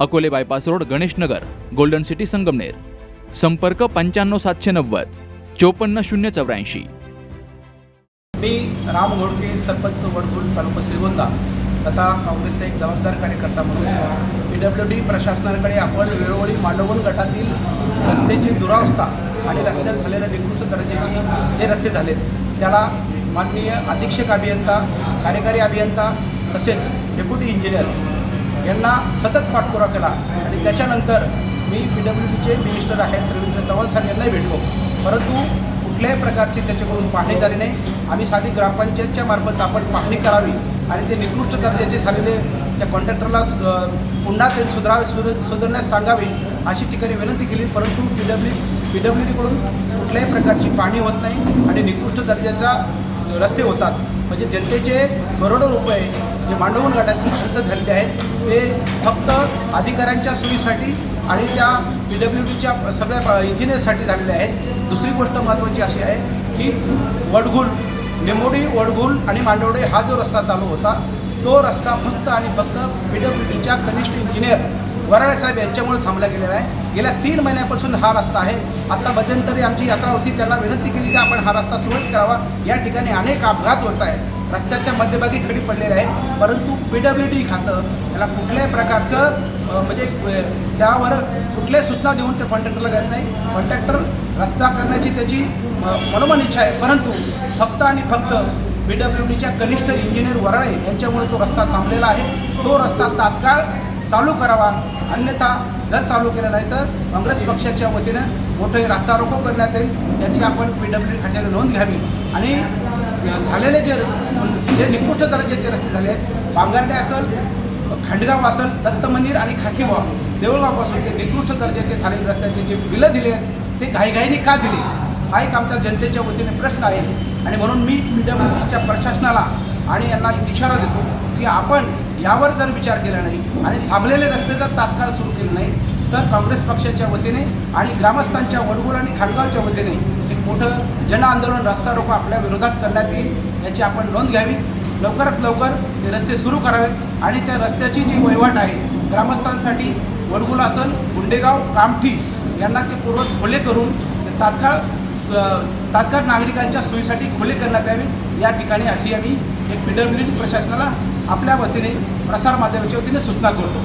Akole bypass road Ganesh Nagar golden city Sangamner. संपर्क पंच्याण्णव सातशे नव्वद चोपन्न शून्य चौऱ्याऐंशी. मी राम घोडके सरपंच वडगुल तालुका श्रीगोंदा. तथा काँग्रेसचा एक जबाबदार कार्यकर्ता म्हणून पी डब्ल्यू डी प्रशासनाकडे आपण वेळोवेळी मांडवण गटातील रस्त्याची दुरावस्था आणि रस्त्यात झालेल्या निकृष्ट दर्जाचे जे रस्ते झालेत त्याला माननीय अधीक्षक अभियंता कार्यकारी अभियंता तसेच डेप्युटी इंजिनियर यांना सतत पाठपुरा केला. आणि त्याच्यानंतर मी पी डब्ल्यू डीचे मिनिस्टर आहेत रवींद्र चव्हाण सर यांनाही भेटलो. परंतु कुठल्याही प्रकारची त्याच्याकडून पाहणी झाली नाही. आम्ही साधी ग्रामपंचायतच्या मार्फत आपण पाहणी करावी आणि ते निकृष्ट दर्जाचे झालेले त्या कॉन्ट्रॅक्टरला पुन्हा ते सुधारावे सुध सुधारण्यास सांगावे अशी ठिकाणी विनंती केली. परंतु पी डब्ल्यू पी डब्ल्यू डीकडून कुठल्याही प्रकारची पाहणी होत नाही आणि निकृष्ट दर्जाचा रस्ते होतात. म्हणजे जनतेचे करोडो रुपये जे मांडवून गटातील खर्च झालेले आहेत ते फक्त अधिकाऱ्यांच्या सोयीसाठी आणि त्या पी डब्ल्यू डीच्या सगळ्या इंजिनियरसाठी झालेले आहेत. दुसरी गोष्ट महत्त्वाची अशी आहे की वडगुल निमोडी वडगुल आणि मांडवडे हा जो रस्ता चालू होता तो रस्ता फक्त आणि फक्त पी डब्ल्यू डीच्या कनिष्ठ इंजिनियर वराळे साहेब यांच्यामुळे थांबला गेलेला आहे. गेल्या तीन महिन्यापासून हा रस्ता आहे. आता मध्यंतरी आमची यात्रा होती त्यांना विनंती केली की आपण हा रस्ता सुरळीत करावा. या ठिकाणी अनेक अपघात होत आहेत. रस्त्याच्या मध्यभागी खडी पडलेली आहे परंतु पी डब्ल्यू डी खातं त्याला कुठल्याही प्रकारचं म्हणजे त्यावर कुठल्याही सूचना देऊन त्या कॉन्ट्रॅक्टरला घेत नाही. कॉन्ट्रॅक्टर रस्ता करण्याची त्याची मनोमन इच्छा आहे. परंतु फक्त आणि फक्त पी डब्ल्यू डीच्या कनिष्ठ इंजिनियर वराळे यांच्यामुळे तो रस्ता थांबलेला आहे. तो रस्ता तात्काळ चालू करावा. अन्यथा जर चालू केलं नाही तर काँग्रेस पक्षाच्या वतीनं मोठे रास्ता रोको करण्यात येईल. याची आपण पी डब्ल्यू खात्याने नोंद घ्यावी. आणि झालेले जे जे निकृष्ट दर्जाचे रस्ते झाले आहेत बांगारडे असेल खंडगाव असेल दत्त मंदिर आणि खाकीबाव देऊळगावपासून ते निकृष्ट दर्जाचे झालेले रस्त्याचे जे बिलं दिले आहेत ते घाईघाईने का दिले? हा एक आमच्या जनतेच्या वतीने प्रश्न आहे. आणि म्हणून मी पी प्रशासनाला आणि यांना एक इशारा देतो की आपण यावर जर विचार केला नाही आणि थांबलेले रस्ते जर तात्काळ सुरू केले नाही तर काँग्रेस पक्षाच्या वतीने आणि ग्रामस्थांच्या वडगुल आणि खाडगावच्या वतीने एक मोठं जन आंदोलन रस्ता रोको आपल्या विरोधात करण्यात येईल याची आपण नोंद घ्यावी. लवकरात लवकर ते रस्ते सुरू करावेत आणि त्या रस्त्याची जी वहिवाट आहे ग्रामस्थांसाठी वडगुल असेल गुंडेगाव कामठी यांना ते पूर्व खुले करून ते तात्काळ तात्काळ नागरिकांच्या सोयीसाठी खुले करण्यात यावे. या ठिकाणी अशी आम्ही एक पी प्रशासनाला आपल्या वतीने प्रसारमाध्यमाच्या वतीने सूचना करतो.